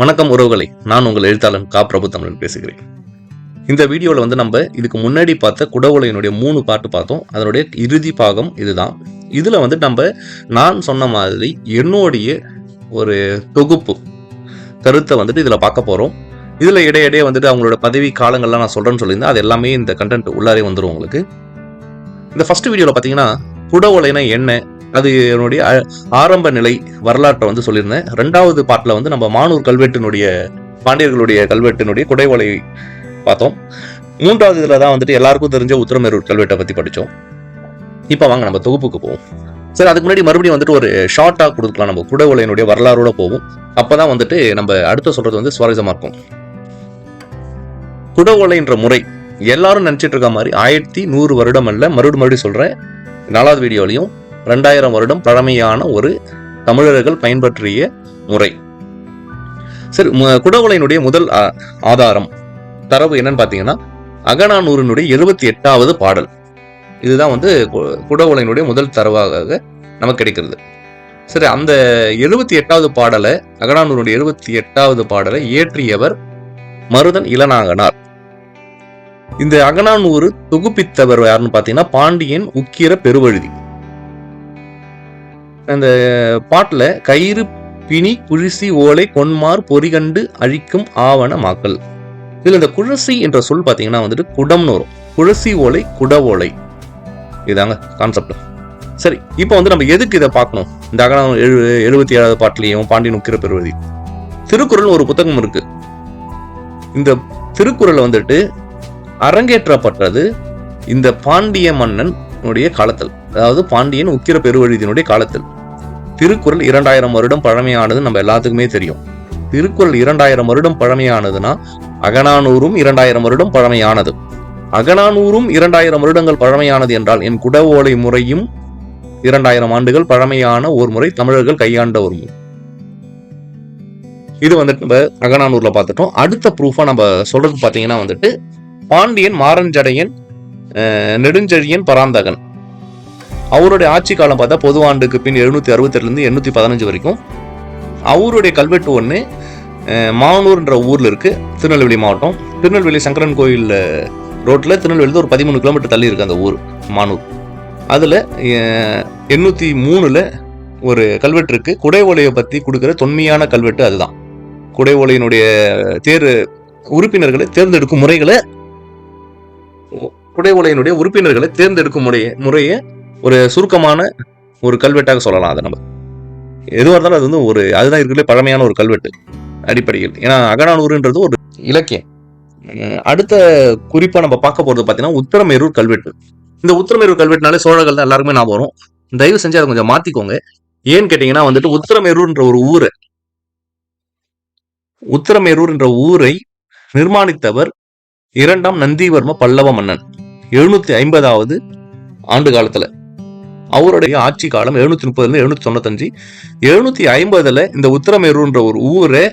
வணக்கம் உறவுகளை. நான் உங்கள் எழுத்தாளன் கா. பிரபு தமிழன் பேசுகிறேன். இந்த வீடியோவில் வந்து நம்ம இதுக்கு முன்னாடி பார்த்த குடவுலையினுடைய மூணு பாட்டு பார்த்தோம். அதனுடைய இறுதி பாகம் இதுதான். இதில் வந்து நம்ம நான் சொன்ன மாதிரி என்னுடைய ஒரு தொகுப்பு கருத்தை வந்துட்டு இதில் பார்க்க போகிறோம் இதில் இடையிடையே வந்துட்டு அவங்களோட பதவி காலங்கள்லாம் நான் சொல்கிறேன்னு சொல்லியிருந்தேன். அது எல்லாமே இந்த கண்டென்ட் உள்ளாரே வந்துடும் உங்களுக்கு. இந்த ஃபர்ஸ்ட் வீடியோவில் பார்த்தீங்கன்னா குடவுலைனா என்ன? அது என்னுடைய ஆரம்ப நிலை வரலாற்றை வந்து சொல்லியிருந்தேன். ரெண்டாவது பாட்டில் வந்து நம்ம மானூர் கல்வெட்டினுடைய பாண்டியர்களுடைய கல்வெட்டினுடைய குடைவலை பார்த்தோம். மூன்றாவது இதில் தான் வந்துட்டு எல்லாருக்கும் தெரிஞ்ச உத்தரமேரூர் கல்வெட்டை பற்றி படித்தோம். இப்போ வாங்க நம்ம தொகுப்புக்கு போவோம். சரி அதுக்கு முன்னாடி மறுபடியும் வந்துட்டு ஒரு ஷார்ட்டாக கொடுக்கலாம். நம்ம குடவுலையினுடைய வரலாறோட போவோம். அப்பதான் வந்துட்டு நம்ம அடுத்து சொல்கிறது வந்து சுவாரஸ்யமாக இருக்கும். குடவுலைன்ற முறை எல்லாரும் நினச்சிட்டு இருக்க மாதிரி ஆயிரத்தி நூறு வருடம் அல்ல. மறுபடியும் மறுபடியும் சொல்கிறேன் நாலாவது வீடியோலையும் ரெண்டாயிரம் வருடம் பழமையான ஒரு தமிழர்கள் பயன்பற்றிய முறை. சரி குடவுளையினுடைய முதல் ஆ- ஆதாரம் தரவு என்னன்னு பார்த்தீங்கன்னா அகனானூரினுடைய எழுபத்தி எட்டாவது பாடல். இதுதான் வந்து கு- முதல் தரவாக நமக்கு கிடைக்கிறது. சரி அந்த எழுபத்தி எட்டாவது பாடலை அகனானூருடைய எழுபத்தி எட்டாவது பாடலை இயற்றியவர் மருதன் இளநாகனார். இந்த அகநானூறு தொகுப்பித்தவர் யாருன்னு பார்த்தீங்கன்னா பாண்டியன் உக்கிர பெருவழுதி. அந்த பாட்டில் கயிறு பிணி குழிசி ஓலை கொன்மார் பொறிகண்டு அழிக்கும் ஆவண மாக்கள் இதில் இந்த குழசி என்ற சொல் பார்த்தீங்கன்னா வந்துட்டு குடம்னு வரும். குழசி ஓலை குட ஓலை. இதாங்க கான்செப்ட் சரி இப்போ வந்து நம்ம எதுக்கு இதை பார்க்கணும்? இந்த அகனம் எழு எழுபத்தி ஏழாவது பாட்டிலையும் பாண்டியன் உக்கிர பெறுவதி திருக்குறள் ஒரு புத்தகம் இருக்கு. இந்த திருக்குறள் வந்துட்டு அரங்கேற்றப்பட்டது இந்த பாண்டிய மன்னனுடைய காலத்தில். அதாவது பாண்டியன் உக்கிர பெருவழுதியினுடைய காலத்தில். திருக்குறள் இரண்டாயிரம் வருடம் பழமையானது நம்ம எல்லாத்துக்குமே தெரியும். திருக்குறள் இரண்டாயிரம் வருடம் பழமையானதுன்னா அகனானூரும் இரண்டாயிரம் வருடம் பழமையானது. அகனானூரும் இரண்டாயிரம் வருடங்கள் பழமையானது என்றால் என் குடவோலை முறையும் இரண்டாயிரம் ஆண்டுகள் பழமையான ஒரு முறை தமிழர்கள் கையாண்ட ஒரு முறை இது வந்துட்டு நம்ம அகனானூர்ல பார்த்துட்டோம். அடுத்த ப்ரூஃபா நம்ம சொல்றது பாத்தீங்கன்னா வந்துட்டு பாண்டியன் மாரஞ்சடையன் நெடுஞ்செழியன் பராந்தகன். அவருடைய ஆட்சி காலம் பார்த்தா பொது ஆண்டுக்கு பின் எழுநூற்றி அறுபத்தெட்டுலேருந்து எண்ணூற்றி பதினஞ்சு வரைக்கும். அவருடைய கல்வெட்டு ஒன்று மானூர்ன்ற ஊரில் இருக்குது திருநெல்வேலி மாவட்டம். திருநெல்வேலி சங்கரன் கோயில் ரோட்டில் திருநெல்வேலி ஒரு பதிமூணு கிலோமீட்டர் தள்ளி இருக்குது அந்த ஊர் மானூர். அதில் எண்ணூற்றி மூணில் ஒரு கல்வெட்டு இருக்குது குடை ஓலையை பற்றி கொடுக்குற தொன்மையான கல்வெட்டு அதுதான். குடை ஓலையினுடைய தேர் உறுப்பினர்களை தேர்ந்தெடுக்கும் முறைகளை குடை ஓலையினுடைய உறுப்பினர்களை தேர்ந்தெடுக்கும் முறைய முறையை ஒரு சுருக்கமான ஒரு கல்வெட்டாக சொல்லலாம் அதை நம்ம. எதுவாக இருந்தாலும் அது வந்து ஒரு அதுதான் இருக்கிற பழமையான ஒரு கல்வெட்டு அடிப்படையில். ஏன்னா அகநானூறுன்றது ஒரு இலக்கியம். அடுத்த குறிப்பாக நம்ம பார்க்க போகிறது பார்த்தீங்கன்னா உத்தரமேரூர் கல்வெட்டு. இந்த உத்தரமேரூர் கல்வெட்டுனாலே சோழர்கள் தான் எல்லாருமே நான் வரும். தயவு செஞ்சு அதை கொஞ்சம் மாற்றிக்கோங்க ஏன்னு கேட்டீங்கன்னா வந்துட்டு உத்தரமேரூர்ன்ற ஒரு ஊர் உத்தரமேரூர்ன்ற ஊரை நிர்மாணித்தவர் இரண்டாம் நந்திவர்ம பல்லவ மன்னன். எழுநூத்தி ஐம்பதாவது ஆண்டு காலத்துல. அவருடைய ஆட்சி காலம் எழுநூத்தி முப்பதுல எழுநூத்தி தொண்ணூத்தஞ்சு எழுநூத்தி ஐம்பதுல இந்த உத்தரமேருன்ற ஒரு ஊரே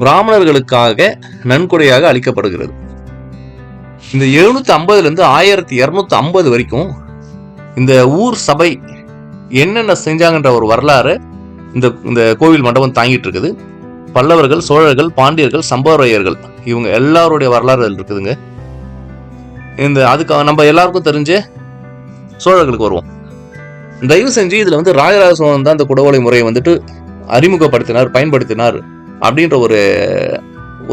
பிராமணர்களுக்காக நன்கொடையாக அளிக்கப்படுகிறது. இந்த எழுநூத்தி ஐம்பதுல இருந்து ஆயிரத்தி இருநூத்தி ஐம்பது வரைக்கும் இந்த ஊர் சபை என்னென்ன செஞ்சாங்கன்ற ஒரு வரலாறு இந்த இந்த கோவில் மண்டபம் தாங்கிட்டு இருக்குது பல்லவர்கள் சோழர்கள் பாண்டியர்கள் சம்பவரையர்கள் இவங்க எல்லாருடைய வரலாறு இருக்குதுங்க. இந்த அதுக்கு நம்ம எல்லாருக்கும் தெரிஞ்ச சோழர்களுக்கு வருவோம். தயவு செஞ்சு இதுல வந்து ராஜராஜ சோழன் தான் இந்த குடவோலை முறையை வந்துட்டு அறிமுகப்படுத்தினார் பயன்படுத்தினார் அப்படின்ற ஒரு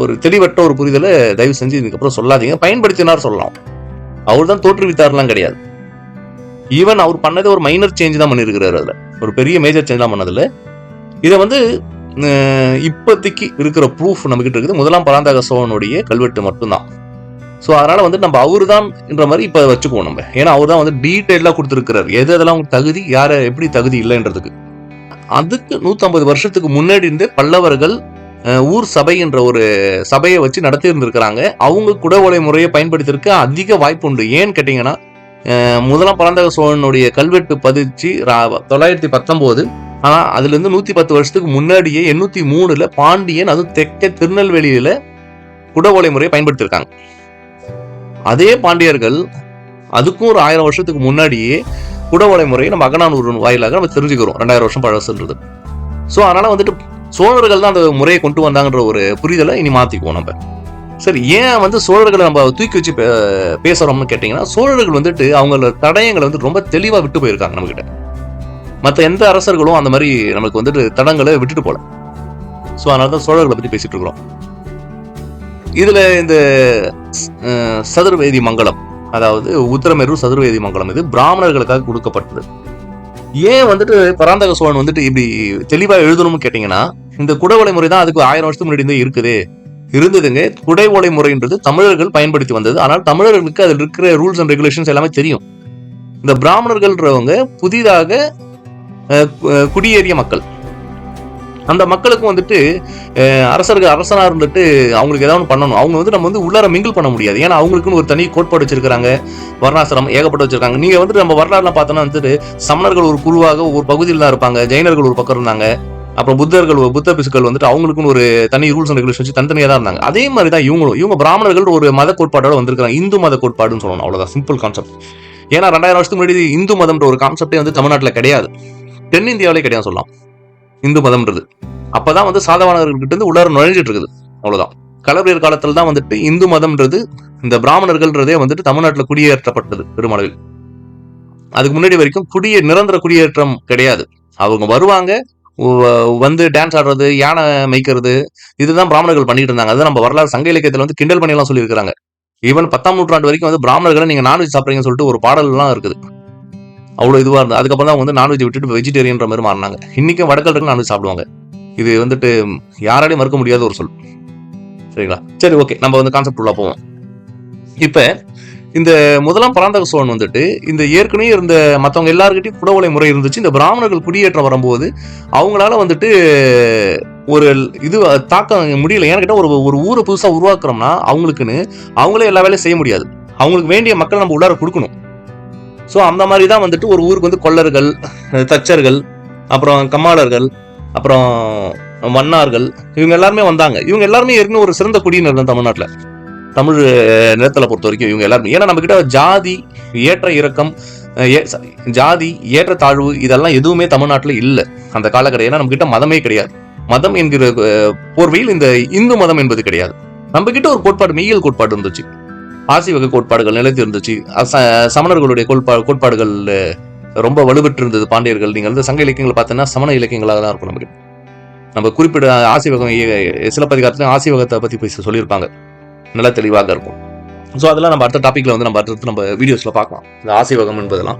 ஒரு தெளிவற்ற ஒரு புரிதலை தயவு செஞ்சு இதுக்கப்புறம் சொல்லாதீங்க. பயன்படுத்தினார் சொல்லலாம். அவர் தான் தோற்றுவித்தார்லாம் கிடையாது. ஈவன் அவர் பண்ணது ஒரு மைனர் சேஞ்ச் தான் பண்ணியிருக்கிறார் அதில். ஒரு பெரிய மேஜர் சேஞ்ச்லாம் பண்ணதில்ல. இதை வந்து இப்போதைக்கு இருக்கிற ப்ரூஃப் நம்மக்கிட்ட இருக்குது. முதலாம் பராந்தக சோழனுடைய கல்வெட்டு மட்டும்தான். ஸோ அதனால் வந்து நம்ம அவர் தான்ன்ற மாதிரி இப்போ வச்சுக்குவோம் நம்ம. ஏன்னா அவர் தான் வந்து டீட்டெயிலாக கொடுத்துருக்கிறார். எது எதெல்லாம் தகுதி யாரை எப்படி தகுதி இல்லைன்றதுக்கு. அதுக்கு நூற்றம்பது வருஷத்துக்கு முன்னாடி இருந்தே பல்லவர்கள் ஊர் சபை என்ற ஒரு சபையை வச்சு நடத்தி இருந்திருக்கிறாங்க அவங்க குடவுளை முறையை பயன்படுத்தியிருக்க அதிக வாய்ப்பு உண்டு. ஏன்னு கேட்டிங்கன்னா முதலாம் பராந்தக சோழனுடைய கல்வெட்டு பதிச்சு ரா- தொள்ளாயிரத்தி பத்தொம்போது. ஆனால் அதுலேருந்து நூற்றி பத்து வருஷத்துக்கு முன்னாடியே எண்ணூற்றி மூணில் பாண்டியன் அதுவும் தெற்க திருநெல்வேலியில் குடவோலை முறையை பயன்படுத்தியிருக்காங்க. அதே பாண்டியர்கள் அதுக்கும் ஒரு ஆயிரம் வருஷத்துக்கு முன்னாடியே குடவோலை முறையை நம்ம அகநானூறு வாயிலாக நம்ம தெரிஞ்சுக்கிறோம். ரெண்டாயிரம் வருஷம் பழசுன்றது ஸோ அதனால் வந்துட்டு சோழர்கள் தான் அந்த முறையை கொண்டு வந்தாங்கன்ற ஒரு புரிதலை இனி மாற்றிக்குவோம் நம்ம. சரி ஏன் வந்து சோழர்களை நம்ம தூக்கி வச்சு பேசுகிறோம்னு கேட்டிங்கன்னா சோழர்கள் வந்துட்டு அவங்களோட தடயங்களை வந்து ரொம்ப தெளிவாக விட்டு போயிருக்காங்க நம்மக்கிட்ட மற்ற எந்த அரசர்களும் அந்த மாதிரி நமக்கு வந்துட்டு தடங்களை விட்டுட்டு போகல ஸோ அதனால தான் சோழர்களை பற்றி பேசிட்டு இருக்கிறோம். இதில் இந்த சதுர்வேதி மங்கலம் அதாவது உத்தரமேரூர் சதுர்வேதி மங்கலம் இது பிராமணர்களுக்காக கொடுக்கப்பட்டது. ஏன் வந்துட்டு பராந்தக சோழன் வந்துட்டு இப்படி தெளிவாக எழுதணும்னு கேட்டிங்கன்னா இந்த குடவலை முறை தான் அதுக்கு ஆயிரம் வருஷத்துக்கு முன்னாடி இருந்தே இருக்குது. இருந்ததுங்க குடைவோலை முறைன்றது தமிழர்கள் பயன்படுத்தி வந்தது. ஆனால் தமிழர்களுக்கு அதில் இருக்கிற ரூல்ஸ் அண்ட் ரெகுலேஷன்ஸ் எல்லாமே தெரியும். இந்த பிராமணர்கள்ன்றவங்க புதிதாக குடியேறிய மக்கள். அந்த மக்களுக்கும் வந்துட்டு அரசர்கள் அரசனா இருந்துட்டு அவங்களுக்கு ஏதாவது பண்ணணும். அவங்க வந்து நம்ம வந்து உள்ளார மிங்கிள் பண்ண முடியாது. ஏன்னா அவங்களுக்குன்னு ஒரு தனி கோட்பாடு வச்சிருக்காங்க வர்ணாசிரம் ஏகப்பட்டு வச்சிருக்காங்க. நீங்கள் வந்துட்டு நம்ம வரலாறுலாம் பார்த்தோன்னா வந்துட்டு சமணர்கள் ஒரு குழுவாக ஒரு பகுதியில் தான் இருப்பாங்க. ஜெயினர்கள் ஒரு பக்கம் இருந்தாங்க. அப்புறம் புத்தர்கள் புத்த பிசுக்கள் வந்துட்டு அவங்களுக்குன்னு ஒரு தனி ரூல்ஸ் அண்ட் ரெகுலேஷன் வச்சு தனித்தனியாக தான் இருந்தாங்க. அதே மாதிரி தான் இவங்களும். இவங்க பிராமணர்கள் ஒரு மத கோட்பாடோட வந்திருக்காங்க இந்து மத கோட்பாடுன்னு சொல்லணும். அவ்வளோதான் சிம்பிள் கான்செப்ட் ஏன்னா ரெண்டாயிரம் வருஷத்துக்கு முன்னாடி இந்து மதம்ன்ற ஒரு கான்செப்டே வந்து தமிழ்நாட்டில் கிடையாது. தென்னிந்தியாவிலே கிடையாது சொல்லலாம். இந்து மதம்ன்றது. அப்பதான் வந்து சாதவானவர்கள்கிட்ட இருந்து உள்ளார நுழைஞ்சிட்டு இருக்குது அவ்வளவுதான். கலவரியர் காலத்துல தான் வந்துட்டு இந்து மதம்ன்றது இந்த பிராமணர்கள்ன்றதே வந்துட்டு தமிழ்நாட்டில் குடியேற்றப்பட்டது பெருமளவில். அதுக்கு முன்னாடி வரைக்கும் குடியே நிரந்தர குடியேற்றம் கிடையாது. அவங்க வருவாங்க வந்து டான்ஸ் ஆடுறது யானை மேய்க்கிறது இதுதான் பிராமணர்கள் பண்ணிட்டு இருந்தாங்க. அதை நம்ம வரலாறு சங்க இலக்கியத்துல வந்து கிண்டல் பண்ணியெல்லாம் சொல்லியிருக்காங்க ஈவன் பத்தாம் நூற்றாண்டு வரைக்கும் வந்து பிராமணர்களை நீங்க நான்வெஜ் சாப்பிட்றீங்கன்னு சொல்லிட்டு ஒரு பாடல்லாம் இருக்குது. அவ்வளோ இதுவாக இருந்தது. அதுக்கப்புறம் தான் வந்து நான்வெஜ் விட்டுட்டு வெஜிடேரியன்ற மாதிரி மாறினாங்க. இன்றைக்கும் வடக்கல் இருக்கு நான்வெஜ் சாப்பிடுவாங்க. இது வந்துட்டு யாராலையும் மறுக்க முடியாத ஒரு சொல். சரிங்களா? சரி ஓகே நம்ம வந்து கான்செப்ட் உள்ள போவோம். இப்போ இந்த முதலாம் பராந்தக சோழன் வந்துட்டு இந்த ஏற்கனவே இருந்த மற்றவங்க எல்லாருக்கிட்டையும் குடவோலை முறை இருந்துச்சு. இந்த பிராமணர்கள் குடியேற்றம் வரும்போது அவங்களால வந்துட்டு ஒரு இது தாக்கம் முடியல. ஏன்னு கேட்டால் ஒரு ஒரு ஊரை புதுசாக உருவாக்குறோம்னா அவங்களுக்குன்னு அவங்களே எல்லா வேலையும் செய்ய முடியாது. அவங்களுக்கு வேண்டிய மக்கள் நம்ம உள்ளார கொடுக்கணும். ஸோ அந்த மாதிரி தான் வந்துட்டு ஒரு ஊருக்கு வந்து கொள்ளர்கள் தச்சர்கள் அப்புறம் கம்மாளர்கள் அப்புறம் மன்னார்கள் இவங்க எல்லாருமே வந்தாங்க. இவங்க எல்லாருமே ஏற்கனவே ஒரு சிறந்த குடியினர் தான் தமிழ்நாட்டில். தமிழ் நிலத்தில் பொறுத்த வரைக்கும் இவங்க எல்லாருமே. ஏன்னா நம்மக்கிட்ட ஜாதி ஏற்ற இறக்கம் ஏ- ஜாதி ஏற்ற தாழ்வு இதெல்லாம் எதுவுமே தமிழ்நாட்டில் இல்லை. அந்த காலகட்டம். ஏன்னா மதமே கிடையாது. மதம் என்கிற போர்வையில் இந்த இந்து மதம் என்பது கிடையாது. நம்மக்கிட்ட ஒரு கோட்பாடு மெய்யியல் கோட்பாடு இருந்துச்சு. ஆசி வகை கோட்பாடுகள் நிலைத்து இருந்துச்சு சமணர்களுடைய கோட்பா கோட்பாடுகள் ரொம்ப வலுப்பெற்று இருந்தது பாண்டியர்கள். நீங்கள் வந்து சங்க இலக்கியங்களை பார்த்தீங்கன்னா சமண இலக்கியங்களாக தான் இருக்கும் நமக்கு. நம்ம குறிப்பிட ஆசி வகம் இ- ஆசி வகத்தை பற்றி பேச சொல்லியிருப்பாங்க. நல்ல தெளிவாக இருக்கும். ஸோ அதெல்லாம் நம்ம அடுத்த டாப்பிக்கில் வந்து நம்ம அடுத்து நம்ம வீடியோஸில் பார்க்கலாம். இந்த ஆசி வகம் என்பதெல்லாம்.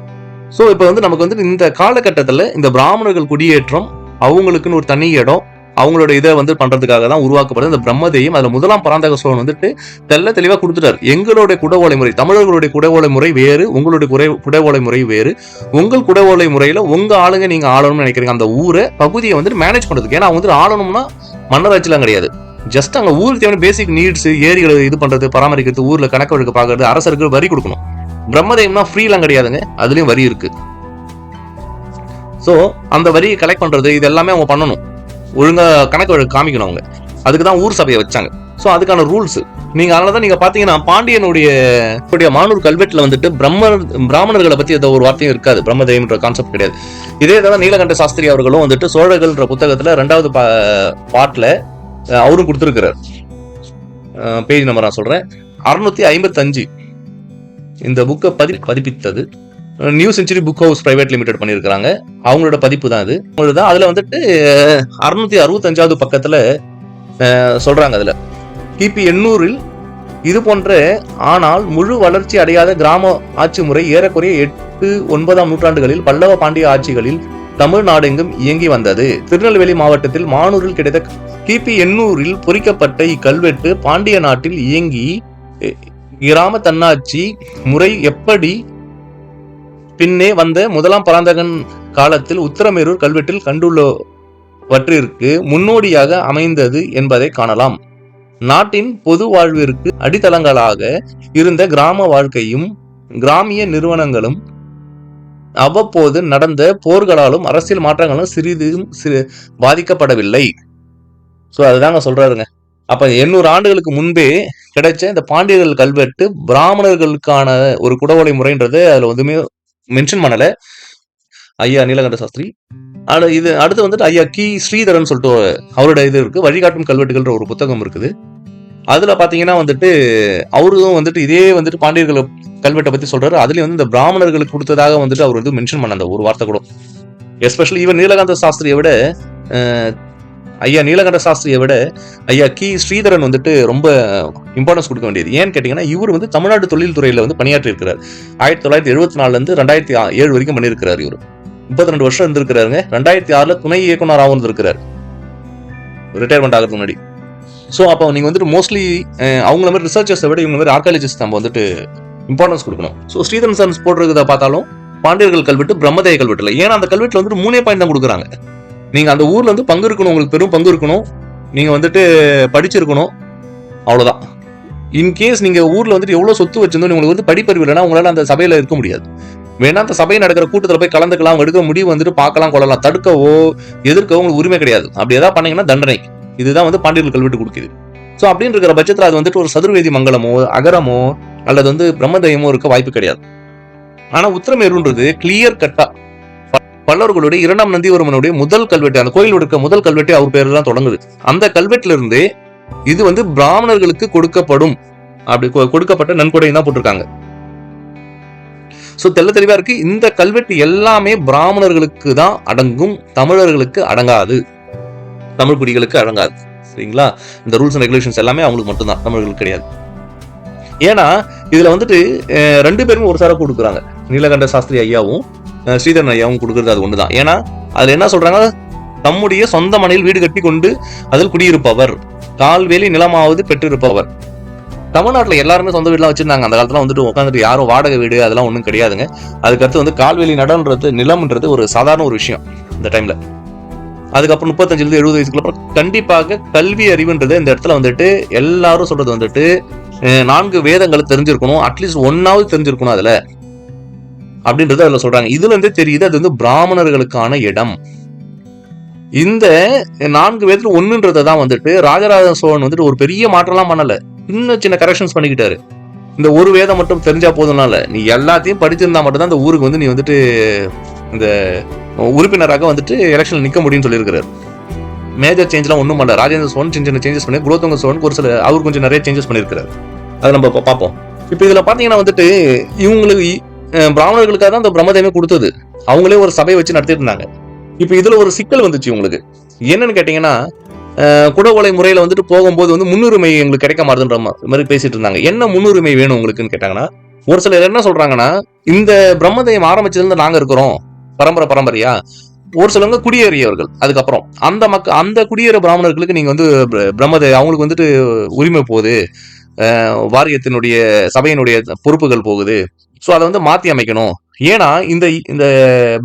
ஸோ இப்போ வந்து நமக்கு வந்து இந்த காலகட்டத்தில் இந்த பிராமணர்கள் குடியேற்றம் அவங்களுக்குன்னு ஒரு தனி இடம் அவங்களோட இதை வந்து பண்றதுக்காக தான் உருவாக்கப்படுது. இந்த பிரம்மதேயம் அதுல முதலாம் பராந்தக சோழன் வந்துட்டு தெல்ல தெளிவா கொடுத்துட்டாரு. எங்களுடைய குடவோலை முறை தமிழர்களுடைய குடவோலை முறை வேறு உங்களுடைய குறை குடவோலை முறை வேறு. உங்கள் குடவோலை முறையில உங்க ஆளுங்க நீங்க ஆளணும்னு நினைக்கிறீங்க. அந்த ஊரை பகுதியை வந்துட்டு மேனேஜ் பண்றதுக்கு. ஏன்னா அவங்க வந்து ஆளணும்னா மன்னராட்சிலாம் கிடையாது. ஜஸ்ட் அங்க ஊருக்கு தேவையான பேசிக் நீட்ஸ் ஏரிகளை இது பண்றது பராமரிக்கிறது ஊர்ல கணக்கு வழக்கு பாக்குறது அரசருக்கு வரி கொடுக்கணும். பிரம்மதேயம்னா ஃப்ரீலாம் கிடையாதுங்க. அதுலயும் வரி இருக்கு. ஸோ அந்த வரியை கலெக்ட் பண்றது இது எல்லாமே அவங்க பண்ணணும். ஒழுங்கா கணக்கு வழக்கு காமிக்கணும் அவங்க. அதுக்கு தான் ஊர் சபையை வச்சாங்க. ஸோ அதுக்கான ரூல்ஸ் நீங்க அதனால தான் நீங்க பார்த்தீங்கன்னா பாண்டியனுடைய மானூர் கல்வெட்டுல வந்துட்டு பிரம்ம பிராமணர்களை பத்தி எந்த ஒரு வார்த்தையும் இருக்காது. பிரம்மதேயம்ன்ற கான்செப்ட் கிடையாது. இதே தான் நீலகண்ட சாஸ்திரி அவர்களும் வந்துட்டு சோழர்கள்ன்ற புத்தகத்துல ரெண்டாவது பா பாட்டுல அவரும் கொடுத்துருக்கிறார். பேஜ் நம்பர் நான் சொல்றேன். அறுநூத்தி ஐம்பத்தஞ்சு. இந்த புக்கை பதி பதிப்பித்தது. New century book house private limited பண்ணியிருக்காங்க அவங்களோட பதிப்பு தான் அது அவங்களோட தான் அதில் வந்துட்டு அறுநூத்தி அறுபத்தஞ்சாவது பக்கத்தில் சொல்கிறாங்க அதில். கிபி எண்ணூறில் இது போன்ற ஆனால் முழு வளர்ச்சி அடையாத கிராம ஆட்சி முறை ஏறக்குறைய எட்டு ஒன்பதாம் நூற்றாண்டுகளில் பல்லவ பாண்டிய ஆட்சிகளில் தமிழ்நாடெங்கும் இயங்கி வந்தது. திருநெல்வேலி மாவட்டத்தில் மானூரில் கிடைத்த கிபி எண்ணூறில் பொறிக்கப்பட்ட இக்கல்வெட்டு பாண்டிய நாட்டில் இயங்கி கிராம தன்னாட்சி முறை எப்படி பின்னே வந்த முதலாம் பராந்தகன் காலத்தில் உத்தரமேரூர் கல்வெட்டில் கண்டுள்ளவற்றிற்கு முன்னோடியாக அமைந்தது என்பதை காணலாம். நாட்டின் பொது வாழ்விற்கு அடித்தளங்களாக இருந்த கிராம வாழ்க்கையும் கிராமிய நிறுவனங்களும் அவ்வப்போது நடந்த போர்களாலும் அரசியல் மாற்றங்களும் சிறிதும் சிறு பாதிக்கப்படவில்லை. ஸோ அதுதாங்க சொல்றாருங்க. அப்ப எண்ணூறு ஆண்டுகளுக்கு முன்பே கிடைச்ச இந்த பாண்டியர்கள் கல்வெட்டு பிராமணர்களுக்கான ஒரு குடவோலை முறைன்றது அதுல ஒன்றுமே மென்ஷன் பண்ணல. ஐயா நீலகண்ட சாஸ்திரி. அடு இது அடுத்து வந்துட்டு ஐயா கி. ஸ்ரீதரன் சொல்லிட்டு அவரோட இது இருக்கு. வழிகாட்டும் கல்வெட்டுகள்ன்ற ஒரு புத்தகம் இருக்குது. அதுல பாத்தீங்கன்னா வந்துட்டு அவரும் வந்துட்டு இதே வந்துட்டு பாண்டியர்கள் கல்வெட்டை பத்தி சொல்றாரு. அதுலயும் வந்து இந்த பிராமணர்களுக்கு கொடுத்ததாக வந்துட்டு அவர் வந்து மென்ஷன் பண்ண அந்த ஒரு வார்த்தை கூட. எஸ்பெஷலி ஈவன் நீலகாந்த சாஸ்திரியை விட ஐயா நீலகண்ட சாஸ்திரியை விட ஐயா கி. ஸ்ரீதரன் வந்துட்டு ரொம்ப இம்பார்ட்டன்ஸ் கொடுக்க வேண்டியது. ஏன்னு கேட்டீங்கன்னா இவர் வந்து தமிழ்நாடு தொழில்துறையில வந்து பணியாற்றி இருக்கிறார். ஆயிரத்தி தொள்ளாயிரத்தி எழுபத்தி நாலுல இருந்து ரெண்டாயிரத்தி ஏழு வரைக்கும் பண்ணியிருக்கிறார் இவர். முப்பத்தி ரெண்டு வருஷம் இருந்திருக்கிறாருங்க. ரெண்டாயிரத்தி ஆறுல துணை இயக்குனராகவும் இருந்திருக்கிறார் ரிட்டையர்மெண்ட் ஆகிறதுக்கு முன்னாடி. ஸோ அப்போ நீங்க வந்துட்டு மோஸ்ட்லி அவங்கள மாதிரி ரிசர்ச்சர்ஸை விட இவங்க மாதிரி ஆர்காலஜிஸ்ட் நம்ம வந்துட்டு இம்பார்ட்டன்ஸ் கொடுக்கணும். ஸோ ஸ்ரீதரன் சன்ஸ் போட்டிருக்கிறத பார்த்தாலும் பாண்டியர்கள் கல்வெட்டு பிரம்மதேய கல்வெட்டுல ஏன்னா அந்த கல்வெட்டுல வந்துட்டு மூணே பாயிண்ட் தான் கொடுக்குறாங்க. நீங்கள் அந்த ஊரில் வந்து பங்கு இருக்கணும் உங்களுக்கு பெரும் பங்கு இருக்கணும். நீங்கள் வந்துட்டு படிச்சிருக்கணும். அவ்வளோதான் இன்கேஸ் நீங்கள் ஊரில் வந்துட்டு எவ்வளோ சொத்து வச்சிருந்தோம் உங்களுக்கு வந்து படிப்பறிவு இல்லைன்னா உங்களால் அந்த சபையில் இருக்க முடியாது. வேணா அந்த சபை நடக்கிற கூட்டத்தில் போய் கலந்துக்கலாம் அவங்க எடுக்கிற முடிவு வந்துட்டு பார்க்கலாம் கொள்ளலாம். தடுக்கவோ எதிர்க்கவோ உங்களுக்கு உரிமை கிடையாது. அப்படி ஏதாவது பண்ணீங்கன்னா தண்டனை. இதுதான் வந்து பாண்டியர்கள் கல்வெட்டு கொடுக்குது. ஸோ அப்படின்னு இருக்கிற பட்சத்தில் அது வந்துட்டு ஒரு சதுர்வேதி மங்கலமோ அகரமோ அல்லது வந்து பிரம்மதயமோ இருக்க வாய்ப்பு கிடையாது. ஆனால் உத்தரமேருன்றது கிளியர் கட்டாக பல்லவர்களுடைய இரண்டாம் நந்திவர்மனுடைய முதல் கல்வெட்டு அந்த கோயில் இருக்க முதல் கல்வெட்டு அவர் பேர்ல தான் தொடங்குது. அந்த கல்வெட்டுல இருந்தே இது வந்து பிராமணர்களுக்கு கொடுக்கப்படும். அப்படி கொ- கொடுக்கப்பட்ட நன்கொடை தான் போட்டிருக்காங்க. சோ தெள்ள தெளிவா இருக்கு. இந்த கல்வெட்டு எல்லாமே பிராமணர்களுக்கு தான் அடங்கும். தமிழர்களுக்கு அடங்காது. தமிழ் குடிகளுக்கு அடங்காது. சரிங்களா? இந்த ரூல்ஸ் அண்ட் ரெகுலேஷன்ஸ் எல்லாமே அவங்களுக்கு மட்டும்தான். தமிழர்களுக்கு கிடையாது. ஏன்னா இதுல வந்துட்டு ரெண்டு பேருமே ஒரு சாரா கொடுக்குறாங்க நீலகண்ட சாஸ்திரி ஐயாவும் ஸ்ரீதரன் ஐயாவும் கொடுக்கறது அது ஒண்ணுதான். ஏன்னா அதுல என்ன சொல்றாங்க? தம்முடைய சொந்த மனையில் வீடு கட்டி கொண்டு அதில் குடியிருப்பவர். கால்வேலி நிலமாவது பெற்றிருப்பவர். தமிழ்நாட்டில் எல்லாருமே சொந்த வீடுலாம் வச்சிருந்தாங்க. அந்த காலத்துல வந்துட்டு உட்காந்துட்டு யாரும் வாடகை வீடு அதெல்லாம் ஒன்றும் கிடையாதுங்க. அதுக்கடுத்து வந்து கால்வெளி நடன்றது நிலம்ன்றது ஒரு சாதாரண ஒரு விஷயம் இந்த டைம்ல அதுக்கப்புறம் முப்பத்தஞ்சுலேருந்து எழுபது வயசுக்கு அப்புறம் கண்டிப்பாக கல்வி அறிவுன்றது இந்த இடத்துல வந்துட்டு எல்லாரும் சொல்றது வந்துட்டு நான்கு வேதங்களை தெரிஞ்சிருக்கணும். அட்லீஸ்ட் ஒன்னாவது தெரிஞ்சிருக்கணும் அதுல. அப்படின்றது அதுல சொல்றாங்க. இதுல இருந்தே தெரியுது அது வந்து பிராமணர்களுக்கான இடம். இந்த நான்கு வேதத்துல ஒண்ணுன்றதை தான் வந்துட்டு ராஜராஜ சோழன் வந்துட்டு ஒரு பெரிய மாற்றம்லாம் பண்ணல. இன்னும் சின்ன கரெக்ஷன்ஸ் பண்ணிக்கிட்டாரு. இந்த ஒரு வேதம் மட்டும் தெரிஞ்சா போதும்னால நீ எல்லாத்தையும் படிச்சிருந்தா மட்டும்தான் இந்த ஊருக்கு வந்து நீ வந்துட்டு இந்த உறுப்பினராக வந்துட்டு எலெக்ஷன்ல நிக்க முடியும்னு சொல்லியிருக்கிறார். மேஜர் சேஞ்ச்லாம் ஒன்றும் பண்ணல. ராஜேந்திர சோழன் சின்ன சின்ன சேஞ்சஸ் பண்ணி குலோத்துங்க சோழன் ஒரு சில அவர் கொஞ்சம் நிறைய சேஞ்சஸ் பண்ணியிருக்கிறார். அதை நம்ம பார்ப்போம். இப்போ இதில் பார்த்தீங்கன்னா வந்துட்டு இவங்களுக்கு இ- பிராமணர்களுக்காக தான் அந்த பிரம்மதேவமே கொடுத்தது. அவங்களே ஒரு சபையை வச்சு நடத்திட்டு இருந்தாங்க இப்போ இதுல ஒரு சிக்கல் வந்துச்சு உங்களுக்கு என்னன்னு கேட்டீங்கன்னா அஹ் குடவோலை முறையில வந்துட்டு போகும்போது வந்து முன்னுரிமை எங்களுக்கு கிடைக்க மாட்டேன்ற மாதிரி பேசிட்டு இருந்தாங்க. என்ன முன்னுரிமை வேணும் உங்களுக்குன்னு கேட்டாங்கன்னா ஒரு சிலர் என்ன சொல்றாங்கன்னா இந்த பிரம்மதயம் ஆரம்பிச்சதுல இருந்து நாங்க இருக்கிறோம். பரம்பரை பரம்பரையா? ஒரு சிலவங்க குடியேறியவர்கள் அதுக்கப்புறம். அந்த மக்க அந்த குடியேற பிராமணர்களுக்கு நீங்க வந்து பிர- அவங்களுக்கு வந்துட்டு உரிமை போகுது. வாரியத்தினுடைய சபையினுடைய பொறுப்புகள் போகுது. ஸோ அதை வந்து மாற்றி அமைக்கணும். ஏன்னா இந்த இந்த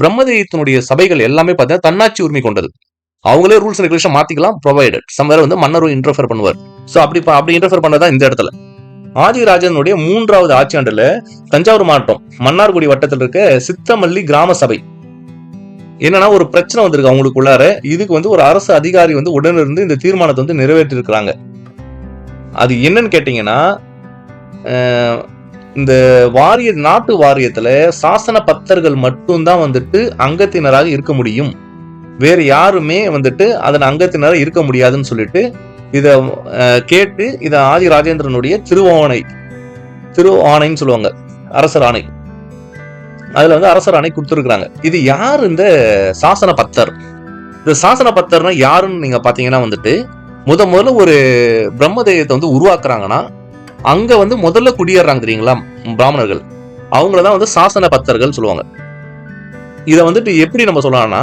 பிரம்மதேயத்தினுடைய சபைகள் எல்லாமே பார்த்தீங்கன்னா தன்னாட்சி உரிமை கொண்டது. அவங்களே ரூல்ஸ் அண்ட் ரெகுலேஷன் மாத்திக்கலாம் ப்ரொவைடட் சம்வேர் வந்து மன்னரும் இன்டர்ஃபர் பண்ணுவார். ஸோ அப்படி அப்படி இன்டர்ஃபர் பண்ணதான் இந்த இடத்துல. ஆதிராஜனுடைய மூன்றாவது ஆட்சியாண்டுல தஞ்சாவூர் மாவட்டம் மன்னார்குடி வட்டத்தில் இருக்க சித்தமல்லி கிராம சபை. என்னன்னா ஒரு பிரச்சனை வந்திருக்கு அவங்களுக்குள்ளார. இதுக்கு வந்து ஒரு அரசு அதிகாரி வந்து உடனிருந்து இந்த தீர்மானத்தை வந்து நிறைவேற்றிருக்கிறாங்க. அது என்னன்னு கேட்டீங்கன்னா இந்த வாரிய நாட்டு வாரியத்துல சாசன பத்தர்கள் மட்டும்தான் வந்துட்டு அங்கத்தினராக இருக்க முடியும். வேறு யாருமே வந்துட்டு அதன் அங்கத்தினராக இருக்க முடியாதுன்னு சொல்லிட்டு இதை கேட்டு இதை ஆதி ராஜேந்திரனுடைய திருவானை திருவானைன்னு ஆணைன்னு சொல்லுவாங்க அரசர் ஆணை. அதுல வந்து அரசர் ஆணை கொடுத்துருக்குறாங்க. இது யார் இந்த சாசன பத்தர் இந்த சாசன பத்தர்னா யாருன்னு நீங்க பாத்தீங்கன்னா வந்துட்டு முத முதல்ல ஒரு பிரம்மதேயத்தை வந்து உருவாக்குறாங்கன்னா அங்க வந்து முதல்ல குடியேறாங்க தெரியுங்களா? பிராமணர்கள். அவங்கள தான் வந்து சாசன பத்தர்கள் சொல்லுவாங்க. இதை வந்துட்டு எப்படி நம்ம சொல்லலாம்னா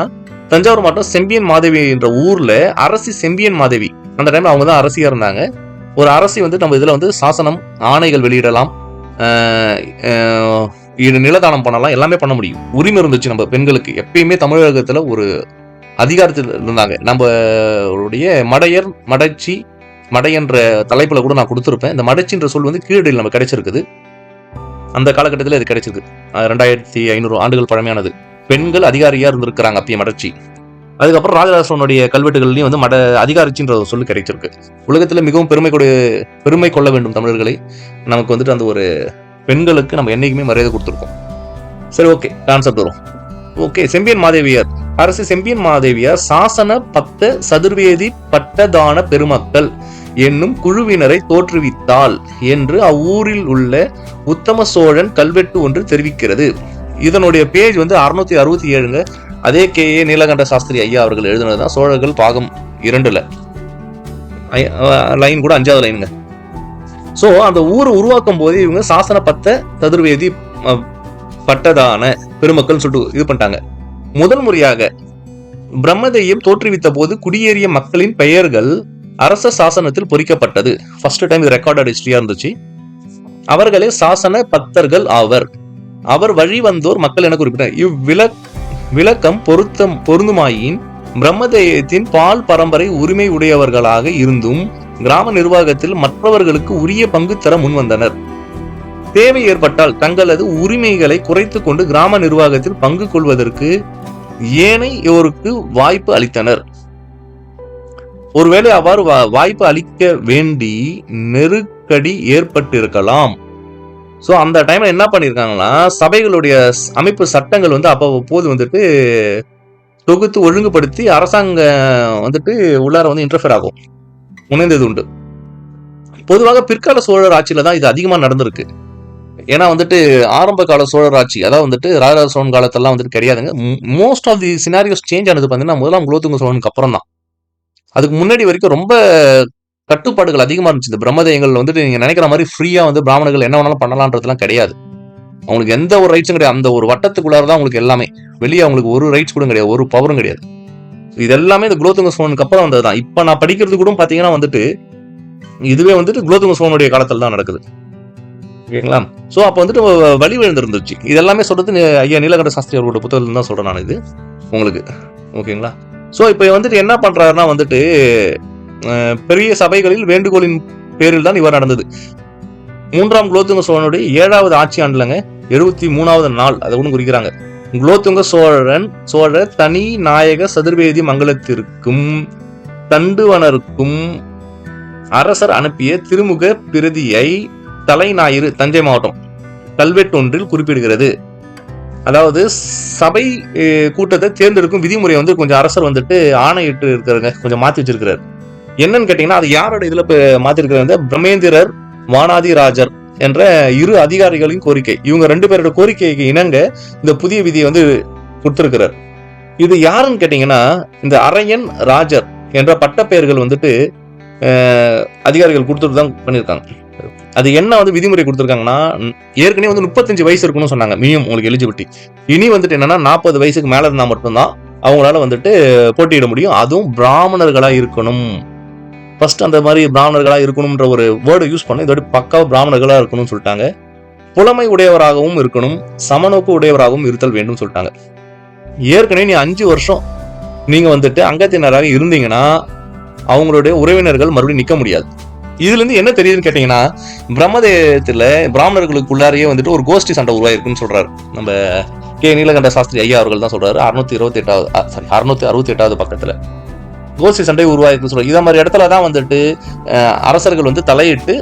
தஞ்சாவூர் மாவட்டம் செம்பியன் மாதவி என்ற ஊர்ல அரசி செம்பியன் மாதவி. அந்த டைம்ல அவங்க தான் அரசியா இருந்தாங்க. ஒரு அரசி வந்து நம்ம இதுல வந்து சாசனம் ஆணைகள் வெளியிடலாம் இது நிலதானம் பண்ணலாம் எல்லாமே பண்ண முடியும். உரிமை இருந்துச்சு நம்ம பெண்களுக்கு. எப்பயுமே தமிழகத்துல ஒரு அதிகாரத்தில் இருந்தாங்க. நம்மளுடைய மடையர் மடச்சி மடையன்ற தலைப்புல கூட நான் கொடுத்துருப்பேன். இந்த மடைச்சின்ற சொல் வந்து கீழடியில் நம்ம கிடைச்சிருக்குது. அந்த காலகட்டத்தில் இது கிடைச்சிருக்கு. ரெண்டாயிரத்தி ஐநூறு ஆண்டுகள் பழமையானது. பெண்கள் அதிகாரியா இருந்திருக்கிறாங்க அப்பயே மடச்சி. அதுக்கப்புறம் ராஜராஜனுடைய கல்வெட்டுகள்லையும் வந்து மட அதிகாரிச்சின்ற ஒரு சொல்லு கிடைச்சிருக்கு. உலகத்துல மிகவும் பெருமை கொடு பெருமை கொள்ள வேண்டும் தமிழர்களை. நமக்கு வந்துட்டு அந்த ஒரு பெண்களுக்கு நம்ம என்னைக்குமே மரியாதை கொடுத்துருக்கோம். சரி ஓகே கான்செப்ட் வரும். ஓகே செம்பியன் மாதேவியார். அரசு செம்பியன் மாதேவியார் சாசன பத்த சதுர்வேதி பட்டதான பெருமக்கள். என்னும் குழுவினரை தோற்றுவித்தாள் என்று அவ்வூரில் உள்ள உத்தம சோழன் கல்வெட்டு ஒன்று தெரிவிக்கிறது. இதனுடைய பேஜ் வந்து அறுநூத்தி அறுபத்தி ஏழுங்க. அதே கே ஏ நீலகண்ட சாஸ்திரி ஐயா அவர்கள் எழுதுனதுதான் சோழர்கள் பாகம் இரண்டுல. லைன் கூட அஞ்சாவது லைனுங்க. ஸோ அந்த ஊரை உருவாக்கும் போது இவங்க சாசன பத்த சதுர்வேதி பட்டதான பெருமக்கள் சொல்லிட்டு இது பண்ணிட்டாங்க. முதல் முறையாக பிரம்மதேயம் தோற்றுவித்த போது குடியேறிய மக்களின் பெயர்கள் அரச சாசனத்தில் பொறிக்கப்பட்டது. ஃபர்ஸ்ட் டைம் இது ரெக்கார்டட் ஹிஸ்டரியா இருந்துச்சு. அவர்களே சாசன பக்தர்கள் ஆவர். அவர் வழி வந்தோர் மக்கள் என குறிப்பிட்டார். இவ்வில விளக்கம் பொருத்தம் பொருந்துமாயின் பிரம்மதேயத்தின் பால் பரம்பரை உரிமை உடையவர்களாக இருந்தும் கிராம நிர்வாகத்தில் மற்றவர்களுக்கு உரிய பங்கு தர முன்வந்தனர் தேவை ஏற்பட்டால் தங்களது உரிமைகளை குறைத்து கொண்டு கிராம நிர்வாகத்தில் பங்கு கொள்வதற்கு ஏனையோருக்கு வாய்ப்பு அளித்தனர். ஒருவேளை அவ்வாறு வா- வாய்ப்பு அளிக்க வேண்டி நெருக்கடி ஏற்பட்டிருக்கலாம். ஸோ அந்த டைம்ல என்ன பண்ணியிருக்காங்கன்னா சபைகளுடைய அமைப்பு சட்டங்கள் வந்து அப்போது வந்துட்டு தொகுத்து ஒழுங்குபடுத்தி அரசாங்கம் வந்துட்டு உள்ளார வந்து இன்டர்ஃபியர் ஆகும். முனைந்தது உண்டு. பொதுவாக பிற்கால சோழர் ஆட்சியில தான் இது அதிகமாக நடந்திருக்கு. ஏன்னா வந்துட்டு ஆரம்ப கால சோழர் ஆட்சி அதாவது வந்துட்டு ராஜராஜ சோழன் காலத்தெல்லாம் வந்துட்டு கிடையாதுங்க. Most of the scenarios change ஆனது பார்த்தீங்கன்னா முதலாம் குலோத்துங்க சோழனுக்கு அப்புறம் தான் அதுக்கு முன்னாடி வரைக்கும் ரொம்ப கட்டுப்பாடுகள் அதிகமாக இருந்துச்சு. இந்த பிரம்மதேயங்கள் வந்துட்டு நீங்கள் நினைக்கிற மாதிரி ஃப்ரீயாக வந்து பிராமணர்கள் என்ன வேணாலும் பண்ணலான்றதுலாம் கிடையாது. அவங்களுக்கு எந்த ஒரு ரைட்ஸும் கிடையாது. அந்த ஒரு வட்டத்துக்குள்ளார தான் உங்களுக்கு எல்லாமே. வெளியே அவங்களுக்கு ஒரு ரைட்ஸ் கூட கிடையாது. ஒரு பவரும் கிடையாது. இது எல்லாமே இந்த குலோத்துங்க சோனுக்கு அப்புறம் வந்தது தான். இப்போ நான் படிக்கிறது கூட பார்த்தீங்கன்னா வந்துட்டு இதுவே வந்துட்டு குலோத்துங்க சோனுடைய காலத்தில் தான் நடக்குது. ஓகேங்களா? ஸோ அப்போ வந்துட்டு வழி விழுந்திருந்துச்சு. இது எல்லாமே சொல்றது ஐயா நீலகண்ட சாஸ்திரி அவரோட புத்தகத்தில் தான் சொல்கிறேன் நான் இது. உங்களுக்கு. ஓகேங்களா? ஸோ இப்போ வந்துட்டு என்ன பண்ணுறாருன்னா வந்துட்டு பெரிய சபைகளில் வேண்டுகோளின் பேரில் தான் இவர் நடந்தது. மூன்றாம் குலோத்துங்க சோழனுடைய ஏழாவது ஆட்சி ஆண்டுலங்க எழுபத்தி மூணாவது நாள் அதை ஒன்று குறிக்கிறாங்க. குலோத்துங்க சோழன் சோழர் தனி நாயக சதுர்வேதி மங்கலத்திற்கும் தண்டுவனருக்கும் அரசர் அனுப்பிய திருமுக பிரதியை தலைஞாயிறு தஞ்சை மாவட்டம் கல்வெட்டொன்றில் குறிப்பிடுகிறது. அதாவது சபை கூட்டத்தை தேர்ந்தெடுக்கும் விதிமுறை வந்து கொஞ்சம் அரசர் வந்துட்டு ஆணையிட்டு இருக்கிறாங்க கொஞ்சம் மாத்தி வச்சிருக்கிறார். என்னன்னு கேட்டீங்கன்னா அது யாரோட இதுல மாத்திருக்கிறார் பிரமேந்திரர் பிரம்மேந்திரர் வானாதிராஜர் என்ற இரு அதிகாரிகளின் கோரிக்கை. இவங்க ரெண்டு பேரோட கோரிக்கைக்கு இணங்க இந்த புதிய விதியை வந்து கொடுத்திருக்கிறார். இது யாருன்னு கேட்டீங்கன்னா இந்த அரையன் ராஜர் என்ற பட்டப்பெயர்கள் வந்துட்டு அதிகாரிகள் கொடுத்துட்டு தான் பண்ணியிருக்காங்க. அது என்ன வந்து விதிமுறை கொடுத்துருக்காங்கன்னா ஏற்கனவே வந்து முப்பத்தஞ்சு வயசு இருக்கணும்னு சொன்னாங்க மினிமம் உங்களுக்கு எலிஜிபிலிட்டி. இனி வந்துட்டு என்னன்னா நாற்பது வயசுக்கு மேலே இருந்தால் மட்டும்தான் அவங்களால வந்துட்டு போட்டியிட முடியும். அதுவும் பிராமணர்களாக இருக்கணும். ஃபர்ஸ்ட் அந்த மாதிரி பிராமணர்களாக இருக்கணும்ன்ற ஒரு வேர்டு யூஸ் பண்ண இதோட பக்காவாக பிராமணர்களாக இருக்கணும்னு சொல்லிட்டாங்க. புலமை உடையவராகவும் இருக்கணும் சமநோக்கு உடையவராகவும் இருத்தல் வேண்டும் சொல்லிட்டாங்க. ஏற்கனவே நீ அஞ்சு வருஷம் நீங்க வந்துட்டு அங்கத்தினராக இருந்தீங்கன்னா அவங்களுடைய உறவினர்கள் மறுபடியும் நிக்க முடியாது. இதுல இருந்து என்ன தெரியுதுன்னு கேட்டீங்கன்னா பிரம்மதேயத்துல பிராமணர்களுக்குள்ளாரையே வந்துட்டு ஒரு கோஷ்டி சண்டை உருவாயிருக்குன்னு சொல்றாரு. நம்ம கே. நீலகண்ட சாஸ்திரி ஐயா அவர்கள் தான் சொல்றாரு அறுநூத்தி இருபத்தி எட்டாவது சாரி அறுநூத்தி அறுபத்தி எட்டாவது பக்கத்துல. கோஷ்டி சண்டை உருவாயிருக்குன்னு சொல்றாரு. இதே மாதிரி இடத்துல தான் வந்துட்டு அரசர்கள் வந்து தலையிட்டு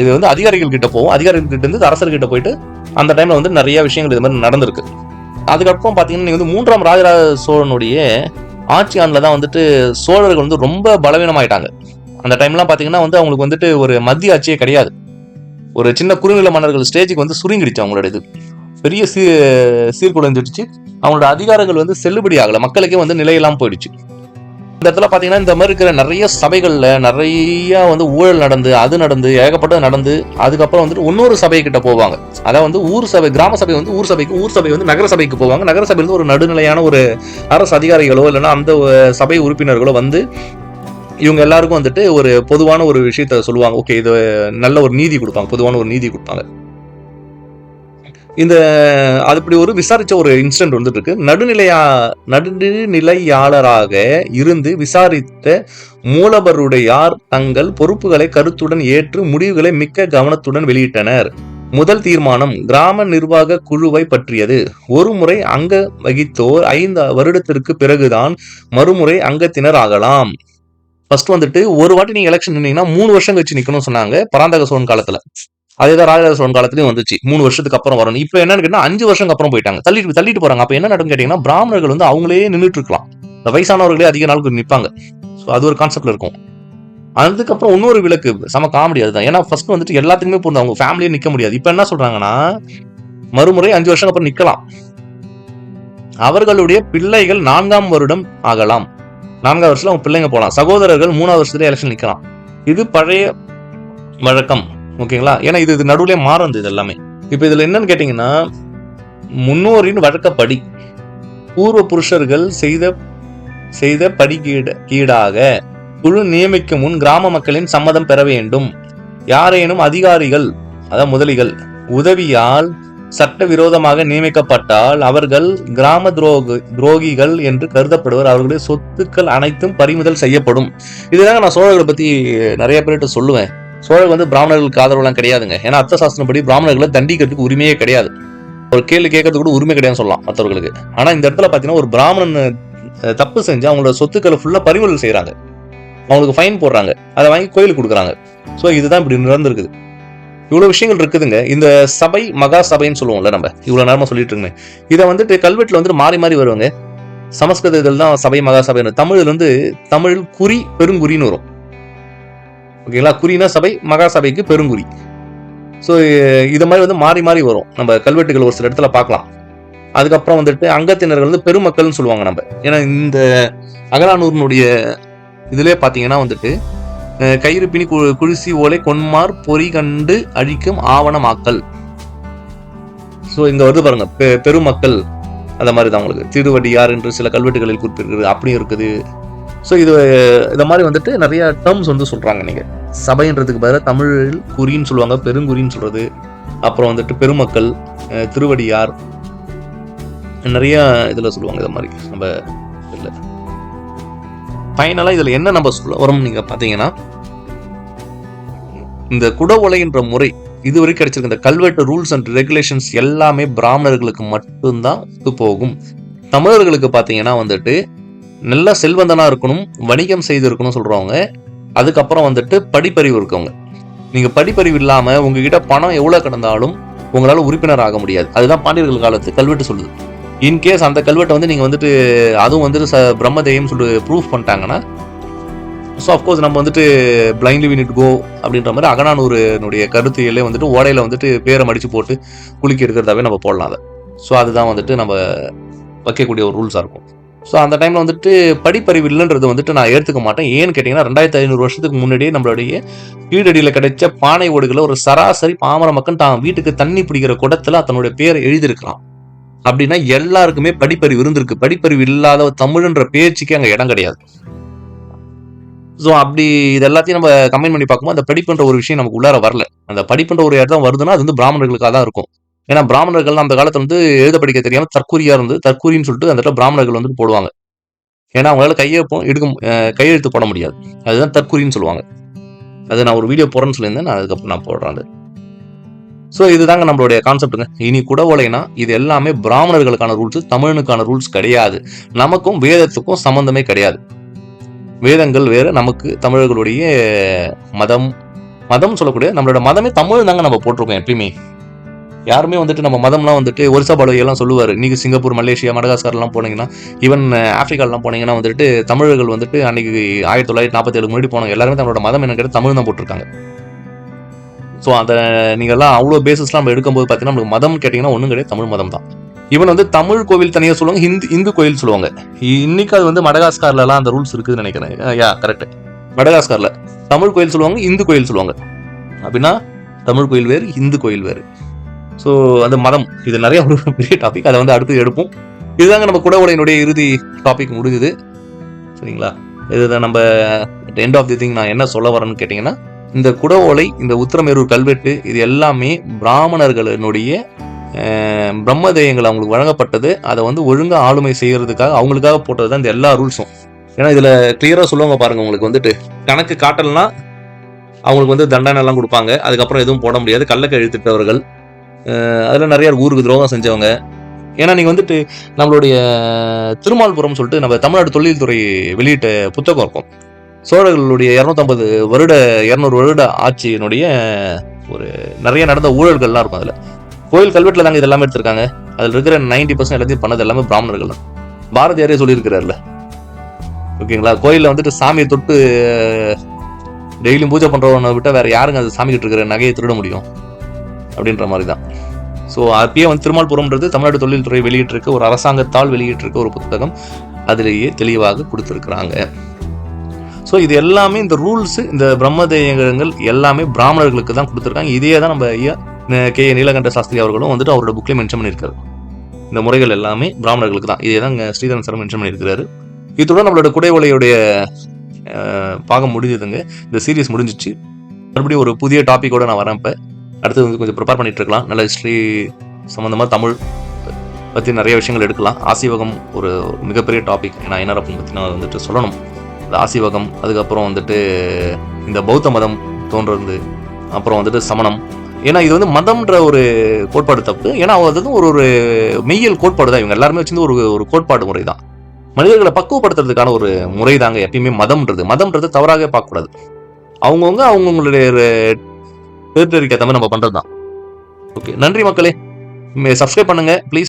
இது வந்து அதிகாரிகள் கிட்ட போகும் அதிகாரிகள் கிட்ட இருந்து அரசர்கிட்ட போயிட்டு அந்த டைம்ல வந்து நிறைய விஷயங்கள் இது மாதிரி நடந்திருக்கு. அதுக்கப்புறம் பாத்தீங்கன்னா நீங்க வந்து மூன்றாம் ராஜராஜ சோழனுடைய ஆட்சி ஆண்டில் தான் வந்துட்டு சோழர்கள் வந்து ரொம்ப பலவீனமாயிட்டாங்க. அந்த டைம்லாம் பார்த்தீங்கன்னா வந்து அவங்களுக்கு வந்துட்டு ஒரு மத்திய ஆட்சியே கிடையாது. ஒரு சின்ன குறுநில மன்னர்கள் ஸ்டேஜுக்கு வந்து சுருங்கிடுச்சு அவங்களோட இது. பெரிய சீ சீர்குலைஞ்சிடுச்சு. அவங்களோட அதிகாரங்கள் வந்து செல்லுபடி ஆகலை. மக்களுக்கே வந்து நிலையெல்லாம் போயிடுச்சு. இந்த இடத்துல பார்த்தீங்கன்னா இந்த மாதிரி இருக்கிற நிறைய சபைகளில் நிறைய வந்து ஊழல் நடந்து அது நடந்து ஏகப்பட்டது நடந்து அதுக்கப்புறம் வந்துட்டு இன்னொரு சபை போவாங்க. அதாவது வந்து ஊர் சபை கிராம சபை வந்து ஊர் சபைக்கு ஊர் சபை வந்து நகர சபைக்கு போவாங்க. நகர சபையில ஒரு நடுநிலையான ஒரு அரசு அதிகாரிகளோ இல்லைன்னா அந்த சபை உறுப்பினர்களோ வந்து இவங்க எல்லாருக்கும் வந்துட்டு ஒரு பொதுவான ஒரு விஷயத்த சொல்லுவாங்க. ஓகே இது நல்ல ஒரு நீதி கொடுப்பாங்க பொதுவான ஒரு நீதி கொடுப்பாங்க இந்த அது இப்படி ஒரு விசாரிச்ச ஒரு இன்சிடென்ட் வந்துட்டு இருக்கு நடுநிலையா நடுநிலையாளராக இருந்து விசாரித்த மூலவருடையார் தங்கள் பொறுப்புகளை கருத்துடன் ஏற்று முடிவுகளை மிக்க கவனத்துடன் வெளியிட்டனர். முதல் தீர்மானம் கிராம நிர்வாக குழுவை பற்றியது. ஒரு முறை அங்க வகித்தோர் ஐந்து வருடத்திற்கு பிறகுதான் மறுமுறை அங்கத்தினர் ஆகலாம். ஃபர்ஸ்ட் வந்துட்டு ஒரு வாட்டி நீங்க எலெக்ஷன் நின்னீங்கன்னா மூணு வருஷம் கழிச்சு நிக்கணும்னு சொன்னாங்க பராந்தக சோழன் காலத்துல. அதே தான் ராஜராஜ சோழன் காலத்துலயும் வந்துச்சு. மூணு வருஷத்துக்கு அப்புறம் வரணும். இப்போ என்னன்னு கேட்டா அஞ்சு வருஷம் அப்புறம் போயிட்டாங்க. தள்ளிட்டு தள்ளிட்டு போறாங்க. அப்ப என்ன நடக்கும் கேட்டீங்கன்னா பிராமணர்கள் வந்து அவங்களே நின்றுட்டு இருக்கலாம். இந்த வயசானவர்களே அதிக நாளுக்கு நிற்பாங்க ஸோ அது ஒரு கான்செப்ட்ல இருக்கும். அதுக்கப்புறம் இன்னொரு விளக்கு செம காமெடி அதுதான். ஏன்னா ஃபர்ஸ்ட் வந்துட்டு எல்லாத்துக்குமே பொருந்தும். அவங்க ஃபேமிலியே நிக்க முடியாது. இப்போ என்ன சொல்றாங்கன்னா மறுமுறை அஞ்சு வருஷம் அப்புறம் நிக்கலாம். அவர்களுடைய பிள்ளைகள் நான்காம் வருடம் ஆகலாம். நான்காவது வருஷத்தில் அவங்க பிள்ளைங்க போகலாம் சகோதரர்கள் மூணாவது வருஷத்துல எலெக்ஷன் நிற்கலாம் இது பழைய வழக்கம் ஓகேங்களா? ஏன்னா இது இது நடுவுலயே மாறுது இது எல்லாமே. இப்போ இதில் என்னன்னு கேட்டிங்கன்னா முன்னோரின் வழக்கப்படி பூர்வ புருஷர்கள் செய்த செய்த படிக்கீட கீடாக குழு நியமிக்கும் முன் கிராம மக்களின் சம்மதம் பெற வேண்டும். யாரேனும் அதிகாரிகள் அதாவது முதலிகள் உதவியால் சட்டவிரோதமாக நியமிக்கப்பட்டால் அவர்கள் கிராம துரோக துரோகிகள் என்று கருதப்படுவர். அவர்களுடைய சொத்துக்கள் அனைத்தும் பறிமுதல் செய்யப்படும். இதுதாங்க நான் சோழர்களை பத்தி நிறைய பேர்கிட்ட சொல்லுவேன். சோழர்கள் வந்து பிராமணர்களுக்கு ஆதரவுலாம் கிடையாதுங்க. ஏன்னா அர்த்த சாஸ்திரப்படி பிராமணர்களை தண்டிக்கிறதுக்கு உரிமையே கிடையாது. ஒரு கேள்வி கேட்கறதுக்கு கூட உரிமை கிடையாதுன்னு சொல்லலாம் மற்றவர்களுக்கு. ஆனா இந்த இடத்துல பாத்தீங்கன்னா ஒரு பிராமணன் தப்பு செஞ்சு அவங்களோட சொத்துக்களை ஃபுல்லா பறிமுதல் செய்யறாங்க அவங்களுக்கு ஃபைன் போடுறாங்க. அதை வாங்கி கோயிலுக்கு கொடுக்குறாங்க. ஸோ இதுதான் இப்படி நடந்திருக்குது இவ்வளவு விஷயங்கள் இருக்குதுங்க. இந்த சபை மகா சபைன்னு சொல்லுவோம்ல நம்ம. இவ்வளவு நேரமா சொல்லிட்டு இருக்கேன் இதை வந்துட்டு கல்வெட்டுல வந்துட்டு மாறி மாறி வருவாங்க. சமஸ்கிருதத்தில் தான் சபை மகா சபைன்னு. தமிழ்ல வந்து தமிழ் குறி பெருங்குறின்னு வரும். ஓகேங்களா? குறினா சபை மகா சபைக்கு பெருங்குறி. ஸோ இது மாதிரி வந்து மாறி மாறி வரும். நம்ம கல்வெட்டுகள் ஒரு சில இடத்துல பார்க்கலாம். அதுக்கப்புறம் வந்துட்டு அங்கத்தினர்கள் வந்து பெருமக்கள்னு சொல்லுவாங்க நம்ம. ஏன்னா இந்த அகலானூர்னுடைய இதுலயே பார்த்தீங்கன்னா வந்துட்டு கயிறு பிணி கு- குழிசி ஓலை கொன்மார் பொறி கண்டு அழிக்கும் ஆவணமாக்கல். ஸோ இங்கே வருது பாருங்க பெ- பெருமக்கள். அந்த மாதிரி தான் உங்களுக்கு. திருவடியார் என்று சில கல்வெட்டுகளில் குறிப்பிட்டிருக்குது அப்படியும் இருக்குது. ஸோ இது இந்த மாதிரி வந்துட்டு நிறைய டேர்ம்ஸ் வந்து சொல்கிறாங்க நீங்கள் சபைன்றதுக்கு பதிலாக தமிழில் குறின்னு சொல்லுவாங்க பெருங்குறின்னு சொல்கிறது அப்புறம் வந்துட்டு பெருமக்கள் திருவடியார். நிறையா இதில் சொல்லுவாங்க இது மாதிரி. நம்ம ஃபைனலாக இதில் என்ன நம்ம சொல்ல வரோம் நீங்கள் பார்த்தீங்கன்னா இந்த குட உலைன்ற முறை இதுவரை கிடைச்சிருக்க இந்த கல்வெட்டு ரூல்ஸ் அண்ட் ரெகுலேஷன்ஸ் எல்லாமே பிராமணர்களுக்கு மட்டும்தான் ஒத்து போகும். தமிழர்களுக்கு பார்த்தீங்கன்னா வந்துட்டு நல்ல செல்வந்தனாக இருக்கணும் வணிகம் செய்து இருக்கணும் சொல்றவங்க அதுக்கப்புறம் வந்துட்டு படிப்பறிவு இருக்கவங்க. நீங்கள் படிப்பறிவு இல்லாமல் உங்ககிட்ட பணம் எவ்வளோ கிடந்தாலும் உங்களால் உறுப்பினர் ஆக முடியாது. அதுதான் பாண்டியர்கள் காலத்து கல்வெட்டு சொல்லுது. இன்கேஸ் அந்த கல்வெட்டை வந்து நீங்கள் வந்துட்டு அதுவும் வந்துட்டு ச- பிரம்மதேயம் சொல்லிட்டு ப்ரூஃப் பண்ணிட்டாங்கன்னா ஸோ அஃப்கோர்ஸ் நம்ம வந்துட்டு பிளைண்ட்லி we need கோ அப்படின்ற மாதிரி அகனானூருனுடைய கருத்தியலே வந்துட்டு ஓடையில் வந்துட்டு பேரை மடித்து போட்டு குலுக்கி எடுக்கிறதாவே நம்ம போடலாம் அதை. ஸோ அதுதான் வந்துட்டு நம்ம வைக்கக்கூடிய ஒரு ரூல்ஸாக இருக்கும். ஸோ அந்த டைமில் வந்துட்டு படிப்பறிவு இல்லைன்றது வந்துட்டு நான் ஏற்றுக்க மாட்டேன். ஏன்னு கேட்டிங்கன்னா ரெண்டாயிரத்தி ஐநூறு வருஷத்துக்கு முன்னாடியே நம்மளுடைய கீழடியில் கிடைச்ச பானை ஓடுகளை ஒரு சராசரி பாமர மக்கள் தான் வீட்டுக்கு தண்ணி பிடிக்கிற குடத்தில் தன்னுடைய பேரை எழுதியிருக்கலாம் அப்படின்னா எல்லாருக்குமே படிப்பறிவு இருந்திருக்கு. படிப்பறிவு இல்லாத தமிழ்ன்ற பேச்சுக்கே அங்கே இடம் கிடையாது. ஸோ அப்படி இது எல்லாத்தையும் நம்ம கம்பைன் பண்ணி பார்க்கும்போது அந்த படிப்புன்ற ஒரு விஷயம் நமக்கு உள்ளார வரல. அந்த படிப்புன்ற ஒரு இடம் வருதுன்னா அது வந்து பிராமணர்களுக்காக தான் இருக்கும். ஏன்னா பிராமணர்கள் அந்த காலத்துல வந்து எழுத படிக்க தெரியாமல் தற்கூரியா இருந்து தற்கூரின்னு சொல்லிட்டு அந்த இடத்துல பிராமணர்கள் வந்து போடுவாங்க. ஏன்னா அவங்களால கையெழுப்பும் எடுக்க கையெழுத்து போட முடியாது. அதுதான் தற்கூரின்னு சொல்லுவாங்க. அது நான் ஒரு வீடியோ போடுறேன்னு சொல்லியிருந்தேன். நான் அதுக்கப்புறம் நான் போடுறேன் அது. ஸோ இதுதாங்க நம்மளுடைய கான்செப்ட்டுங்க இனி குடவோலைனா இது எல்லாமே பிராமணர்களுக்கான ரூல்ஸ் தமிழனுக்கான ரூல்ஸ் கிடையாது. நமக்கும் வேதத்துக்கும் சம்பந்தமே கிடையாது. வேதங்கள் வேறு நமக்கு தமிழர்களுடைய மதம் மதம் சொல்லக்கூடிய நம்மளோட மதமே தமிழ் தாங்க நம்ம போட்டிருக்கோம் எப்பயுமே. யாருமே வந்துட்டு நம்ம மதம்லாம் வந்துட்டு ஒரிசா எல்லாம் சொல்லுவார். இன்றைக்கி சிங்கப்பூர் மலேசியா மடகாஸ்கர்லாம் போனீங்கன்னா ஈவன் ஆஃப்ரிக்காலாம் போனீங்கன்னா வந்துட்டு தமிழர்கள் வந்துட்டு அன்னைக்கு ஆயிரத்தி தொள்ளாயிரத்தி நாற்பத்தி ஏழு முன்னாடி போனாங்க எல்லாருமே தங்களோட மதம் என்ன கேட்டால் தமிழ் தான் போட்டிருக்காங்க. ஸோ அதை நீங்கள்லாம் அவ்வளோ பேசிஸ்லாம் நம்ம எடுக்கும்போது பார்த்தீங்கன்னா நம்மளுக்கு மதம் கேட்டிங்கன்னா ஒன்றும் கிடையாது தமிழ் மதம் தான். ஈவன் வந்து தமிழ் கோவில் தனியாக சொல்லுவாங்க ஹிந்து இந்து கோயில் சொல்லுவாங்க. இன்னைக்கு அது வந்து மடகாஸ்கார்லலாம் அந்த ரூல்ஸ் இருக்குதுன்னு நினைக்கிறேன். யா கரெக்ட் மடகாஸ்காரில் தமிழ் கோயில் சொல்லுவாங்க இந்து கோயில் சொல்லுவாங்க. அப்படின்னா தமிழ் கோயில் வேறு இந்து கோயில் வேறு. ஸோ அந்த மதம் இது நிறைய ஒரு பெரிய டாபிக் அதை வந்து அடுத்து எடுப்போம். இதுதாங்க நம்ம குடவுடையினுடைய இறுதி டாபிக் முடிஞ்சுது. சரிங்களா? இதுதான் நம்ம எண்ட் ஆஃப் தி திங் நான் என்ன சொல்ல வரேன்னு கேட்டிங்கன்னா இந்த குடவோலை இந்த உத்திரமேரூர் கல்வெட்டு இது எல்லாமே பிராமணர்களினுடைய பிரம்மதேயங்கள் அவங்களுக்கு வழங்கப்பட்டது. அதை வந்து ஒழுங்காக ஆளுமை செய்கிறதுக்காக அவங்களுக்காக போட்டது தான் இந்த எல்லா ரூல்ஸும். ஏன்னா இதில் கிளியராக சொல்லுவாங்க பாருங்கள் உங்களுக்கு வந்துட்டு. கணக்கு காட்டலைன்னா அவங்களுக்கு வந்து தண்டனை எல்லாம் கொடுப்பாங்க. அதுக்கப்புறம் எதுவும் போட முடியாது. கள்ளக்க இழுத்துட்டவர்கள். அதில் நிறைய ஊருக்கு துரோகம் செஞ்சவங்க. ஏன்னா நீங்கள் வந்துட்டு நம்மளுடைய திருமால்புரம் சொல்லிட்டு நம்ம தமிழ்நாடு தொழில்துறை வெளியிட்ட புத்தகம் இருக்கும். சோழர்களுடைய இரநூத்தம்பது வருட இரநூறு வருட ஆட்சியினுடைய ஒரு நிறைய நடந்த ஊழல்கள்லாம் இருக்கும் அதில். கோயில் கல்வெட்டில் தாங்க இதெல்லாமே எடுத்திருக்காங்க. அதில் இருக்கிற நைன்டி பர்சன்ட் எல்லாத்தையும் பண்ணது எல்லாமே பிராமணர்கள் தான். பாரதியாரே சொல்லியிருக்கிறார்ல. ஓகேங்களா? கோயிலில் வந்துட்டு சாமியை தொட்டு டெய்லியும் பூஜை பண்ணுறவனை விட்டால் வேற யாருங்க அது சாமி கிட்ட இருக்கிற நகையை திருட முடியும்? அப்படின்ற மாதிரி தான் ஸோ அப்பயே வந்து திருமால்புரம்ன்றது தமிழ்நாடு தொழில்துறை வெளியிட்டிருக்க ஒரு அரசாங்கத்தால் வெளியிட்டிருக்க ஒரு புத்தகம். அதிலேயே தெளிவாக கொடுத்துருக்குறாங்க. ஸோ இது எல்லாமே இந்த ரூல்ஸ் இந்த பிரம்மதேயங்கள் எல்லாமே பிராமணர்களுக்கு தான் கொடுத்துருக்காங்க. இதே தான் நம்ம ஐயா கே நீலகண்ட சாஸ்திரி அவர்களும் வந்துட்டு அவரோட புக்லேயே மென்ஷன் பண்ணியிருக்காரு. இந்த முறைகள் எல்லாமே பிராமணர்களுக்கு தான். இதே தான் ஸ்ரீதரன் சார் மென்ஷன் பண்ணியிருக்கிறாரு. இதோட நம்மளோட குடைவலையுடைய பாகம் முடிஞ்சதுங்க. இந்த சீரியஸ் முடிஞ்சிச்சு. மறுபடியும் ஒரு புதிய டாப்பிக்கோட நான் வரேன் இப்போ. அடுத்து வந்து கொஞ்சம் ப்ரிப்பேர் பண்ணிட்டு இருக்கலாம். நல்ல ஹிஸ்ட்ரி சம்மந்தமாக தமிழ் பற்றி நிறைய விஷயங்கள் எடுக்கலாம். ஆசிவகம் ஒரு மிகப்பெரிய டாபிக் நான் என்ன பற்றி நான் வந்துட்டு சொல்லணும். ஆசிவகம் அதுக்கப்புறம் வந்துட்டு இந்த பௌத்த மதம் தோன்றது அப்புறம் வந்துட்டு சமணம். ஏன்னா இது வந்து மதம்ன்ற ஒரு கோட்பாடு தப்பு. ஏன்னா அது ஒரு ஒரு மெய்யியல் கோட்பாடு தான் இவங்க எல்லாருமே வச்சிருந்து ஒரு ஒரு கோட்பாடு முறை தான் மனிதர்களை பக்குவப்படுத்துறதுக்கான ஒரு முறை தாங்க எப்பயுமே மதம்ன்றது. மதம்ன்றது தவறாக பார்க்கக்கூடாது. அவங்கவுங்க அவங்கவுங்களுடைய டெரிட்டரிக்கு ஏற்ற மாதிரி நம்ம பண்ணுறது தான் ஓகே நன்றி மக்களே. சப்ஸ்கிரைப் பண்ணுங்க ப்ளீஸ்